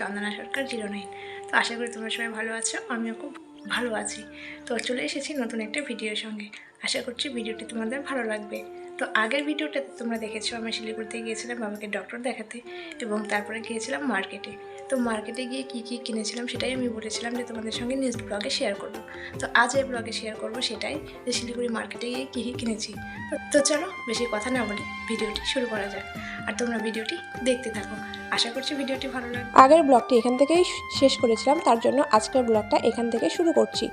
চন্দনা Sarkar zero nine তো আশা করি তোমরা সবাই ভালো আছো, আমিও খুব ভালো আছি। তো চলে এসেছি নতুন একটা ভিডিওর সঙ্গে। আশা করছি ভিডিওটি তোমাদের ভালো লাগবে। তো আগের ভিডিওটাতে তোমরা দেখেছ, আমি শিলিগুড়িতে গিয়েছিলাম বাবাকে ডক্টর দেখাতে এবং তারপরে গিয়েছিলাম মার্কেটে তো মার্কেটে গিয়ে কী কী কিনেছিলাম সেটাই আমি বলেছিলাম যে তোমাদের সঙ্গে নেক্সট ব্লগে শেয়ার করব। তো আজ এই ব্লগে শেয়ার করব সেটাই যে শিলিগুড়ি মার্কেটে গিয়ে কী কী কিনেছি। তো চলো বেশি কথা না বলে ভিডিওটি শুরু করা যাক। আর তোমরা ভিডিওটি দেখতে থাকো। আশা করছি ভিডিওটি ভালো লাগবে। আগের ব্লগটি এখান থেকেই শেষ করেছিলাম তার জন্য আজকের ব্লগটা এখান থেকে শুরু করছি।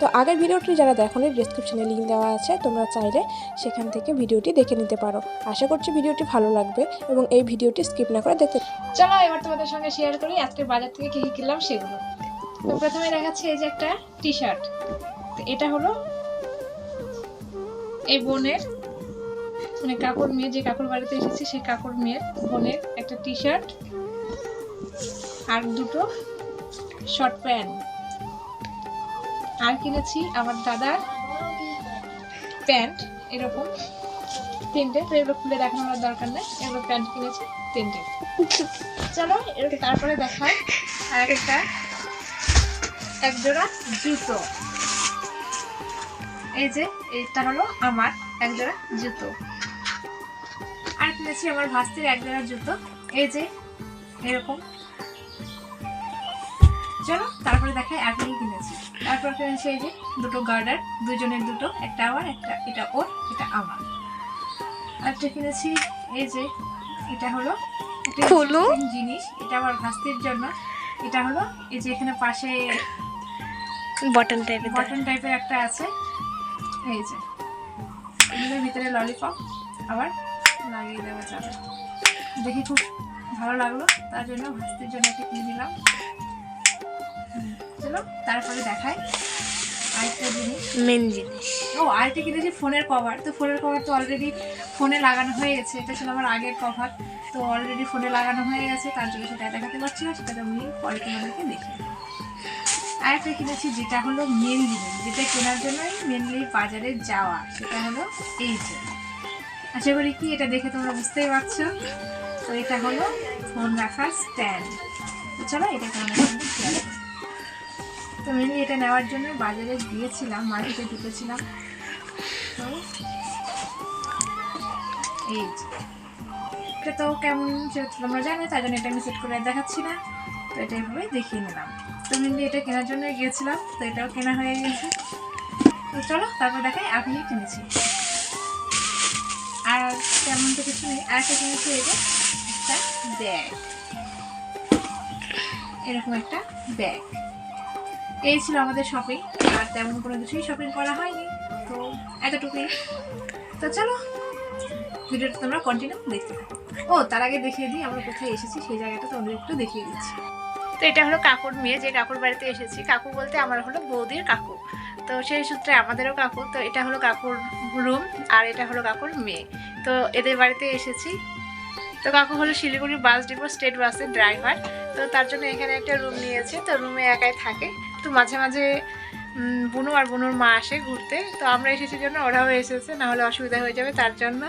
তো আগের ভিডিওটি যারা দেখোনি ডিসক্রিপশনে লিঙ্ক দেওয়া আছে তোমরা চাইলে সেখান থেকে ভিডিওটি দেখে নিতে পারো। আশা করছি ভিডিওটি ভালো লাগবে এবং এই ভিডিওটি স্কিপ না করে দেখতে চলো এবার তোমাদের সঙ্গে শেয়ার করি আজকে বাজার থেকে কী কী কিনলাম সেগুলো। তো প্রথমে দেখাচ্ছে এই যে একটা টি শার্ট এটা হলো এই বোনের মানে কাকুর মেয়ে, যে কাকুর বাড়িতে এসেছি, সেই কাকুর মেয়ের বোনের একটা টি শার্ট আর দুটো শর্ট প্যান্ট আর কিনেছি আমার দাদার প্যান্ট এরকম তিনটে। তো এগুলো খুলে দেখানোর দরকার নেই। এগুলো প্যান্ট কিনেছি, তিনটে। চলো, এরকম তারপরে দেখায় আর একটা, এক জোড়া জুতো। এই যে এটা হলো আমার এক জোড়া জুতো। আর কিনেছি আমার ভাস্তির এক জোড়া জুতো। এই যে এরকম। চলো তারপরে দেখাই আর কি কিনেছি। তারপর কিনেছি এই যে দুটো গার্ডার দুজনের দুটো একটা আমার একটা এটা ওর এটা আমার। আরেকটা কিনেছি এই যে এটা হলো একটা খুলো। জিনিস এটা আমার ভাস্তির জন্য। এটা হলো এই যে এখানে পাশে বটন টাইপের বটন টাইপের একটা আছে। এই যে এগুলোর ভিতরে ললিপপ আবার লাগিয়ে দেওয়া যাবে। দেখি খুব ভালো লাগল তার জন্য ভাস্তির জন্য একটু কিনে নিলাম। চলো তারপরে দেখাই আরেকটা জিনিস। মেন জিনিস। ও আরেকটা কিনেছি ফোনের কভার। তো ফোনের কভার তো অলরেডি ফোনে লাগানো হয়ে গেছে এটা ছিল আমার আগের কভার। তো অলরেডি ফোনে লাগানো হয়ে গেছে তার জন্য সেটা দেখাতে পারছি না সেটা আমি পরে তোমাদেরকে দেখি আরেকটা কিনেছি যেটা হলো মেন জিনিস যেটা কেনার জন্যই মেনলি বাজারে যাওয়া সেটা হলো এই যে। আশা করি কি, এটা দেখে তোমরা বুঝতেই পারছ। তো এটা হলো ফোন রাখার স্ট্যান্ড চলো, এটা share তো মেনলি এটা নেওয়ার জন্য বাজারে গিয়েছিলাম মার্কেটে ঢুকেছিলাম। তো এই এটা তো কেমন সেটা তোমরা জানো, তাই জন্য এটা আমি সেট করে দেখাচ্ছি না। তো এটা এভাবেই দেখিয়ে নিলাম। তো মেনলি এটা কেনার জন্য গিয়েছিলাম, তো এটাও কেনা হয়ে গেছে। তো চলো, তারপর দেখাই আমি কিনেছি তেমন তো কিছু নেই। আর একটা কিনেছি এই যে একটা ব্যাগ এরকম একটা ব্যাগ এই ছিল আমাদের শপিং আর তেমন কোনো কিছুই শপিং করা হয়নি। তো এতটুকুই। তো চলো, ভিডিওটা তোমরা কন্টিনিউ দেখতে ও, তার আগে দেখিয়ে দিই, আমরা কোথায় এসেছি, সেই জায়গাটা তোমাদের একটু দেখিয়ে দিচ্ছি। তো এটা হলো কাকুর মেয়ে, যে কাকুর বাড়িতে এসেছি। কাকু বলতে আমার হলো বৌদির কাকু। তো সেই সূত্রে আমাদেরও কাকু। তো এটা হলো কাকুর রুম আর এটা হলো কাকুর মেয়ে। তো এদের বাড়িতে এসেছি। তো কাকু হলো শিলিগুড়ি বাস ডিপো স্টেট বাসের ড্রাইভার। তো তার জন্য এখানে একটা রুম নিয়েছে। তো রুমে একাই থাকে। তো মাঝে মাঝে বুনু আর বুনুর মা আসে ঘুরতে। তো আমরা এসেছি জন্য ওরাও এসেছে না হলে অসুবিধা হয়ে যাবে তার জন্য।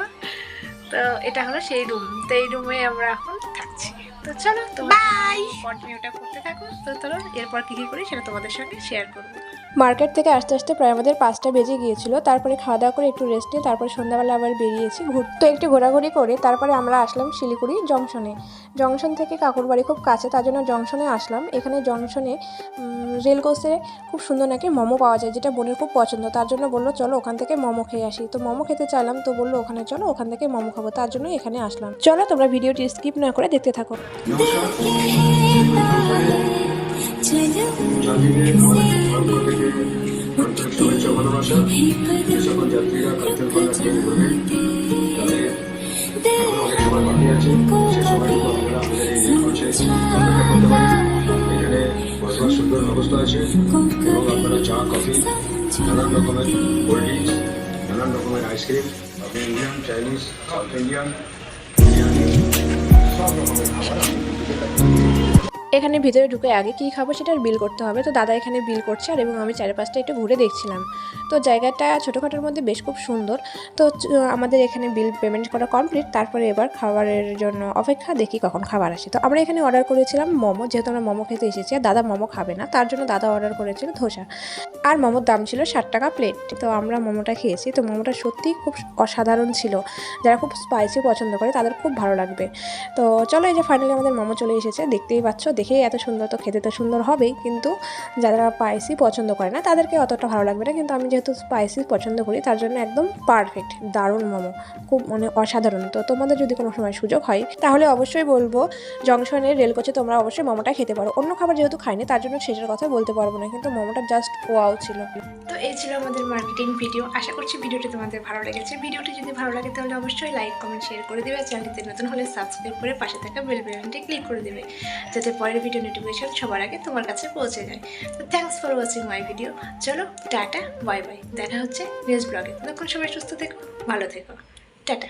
তো এটা হলো সেই রুম। তো এই রুমে আমরা এখন থাকছি। তো চলো তোমরা কন্টিনিউটা করতে থাকো। তো চলো এরপর কী কী করি সেটা তোমাদের সঙ্গে শেয়ার করব। মার্কেট থেকে আস্তে আস্তে প্রায় আমাদের পাঁচটা বেজে গিয়েছিল। তারপরে খাওয়া দাওয়া করে একটু রেস্ট নিয়ে তারপরে সন্ধ্যাবেলা আবার বেরিয়েছি। ঘুরতে একটু ঘোরাঘুরি করে তারপরে আমরা আসলাম শিলিগুড়ি জংশনে। জংশন থেকে কাকুর বাড়ি খুব কাছে তার জন্য জংশনে আসলাম। এখানে জংশনে উম, রেল কোচে খুব সুন্দর নাকি মোমো পাওয়া যায় যেটা বোনের খুব পছন্দ। তার জন্য বলল চলো ওখান থেকে মোমো খেয়ে আসি। তো মোমো খেতে চাইলাম তো বলল ওখানে চলো ওখান থেকে মোমো খাব। তার জন্য এখানে আসলাম। চলো তোমরা ভিডিওটি স্কিপ না করে দেখতে থাকো। শুভেচ্ছা ভালোবাসা যে সকল যাত্রীরা কালকের পালা ট্রেন করবে আমাদের এখানে সুন্দর ব্যবস্থা আছে এবং চা কফি নানান রকমের নানান রকমের আইসক্রিম আপনি Indian Chinese south Indian biryani সব রকমের খাবার আপনি এখানে ভিতরে ঢুকে আগে কী খাব সেটার বিল করতে হবে। তো দাদা এখানে বিল করছে আর এবং আমি চারিপাশটা একটু ঘুরে দেখছিলাম। তো জায়গাটা ছোটোখাটোর মধ্যে বেশ খুব সুন্দর। তো আমাদের এখানে বিল পেমেন্ট করা কমপ্লিট। তারপরে এবার খাবারের জন্য অপেক্ষা দেখি কখন খাবার আসে। তো আমরা এখানে অর্ডার করেছিলাম মোমো। যেহেতু আমরা মোমো খেতে এসেছি আর দাদা মোমো খাবে না, তার জন্য দাদা অর্ডার করেছিল ধোসা। আর মোমোর দাম ছিল ষাট টাকা প্লেট তো আমরা মোমোটা খেয়েছি। তো মোমোটা সত্যিই খুব অসাধারণ ছিল। যারা খুব স্পাইসি পছন্দ করে তাদের খুব ভালো লাগবে। তো চলো এই যে ফাইনালি আমাদের মোমো চলে এসেছে। দেখতেই পাচ্ছ দেখেই এত সুন্দর তো খেতে তো সুন্দর হবেই, কিন্তু যারা স্পাইসি পছন্দ করে না, তাদেরকে অতটা ভালো লাগবে না। কিন্তু আমি যেহেতু স্পাইসি পছন্দ করি, তার জন্য একদম পারফেক্ট দারুণ মোমো। খুব মানে অসাধারণ। তো তোমাদের যদি কোনো সময় সুযোগ হয়, তাহলে অবশ্যই বলব, জংশনের রেলকোচে তোমরা অবশ্যই মোমোটা খেতে পারো। অন্য খাবার যেহেতু খাইনি, তার জন্য সেটার কথা বলতে পারব না, কিন্তু মোমোটা জাস্ট ওয়াও ছিল। তো এই ছিল আমাদের মার্কেটিং ভিডিও আশা করছি ভিডিওটি তোমাদের ভালো লেগেছে। ভিডিওটি যদি ভালো লাগে, তাহলে অবশ্যই লাইক কমেন্ট শেয়ার করে দেবে। চ্যানেলটিতে নতুন হলে সাবস্ক্রাইব করে পাশে থাকা বেল বাটনটি ক্লিক করে দেবে, যাতে পরের ভিডিও নোটিফিকেশন সবার আগে তোমার কাছে পৌঁছে যায়। তো thanks for watching my video চলো, টাটা বাই বাই দেখা হচ্ছে নেক্সট ব্লগে তখন সবাই সুস্থ থেকো, ভালো থেকো। টাটা।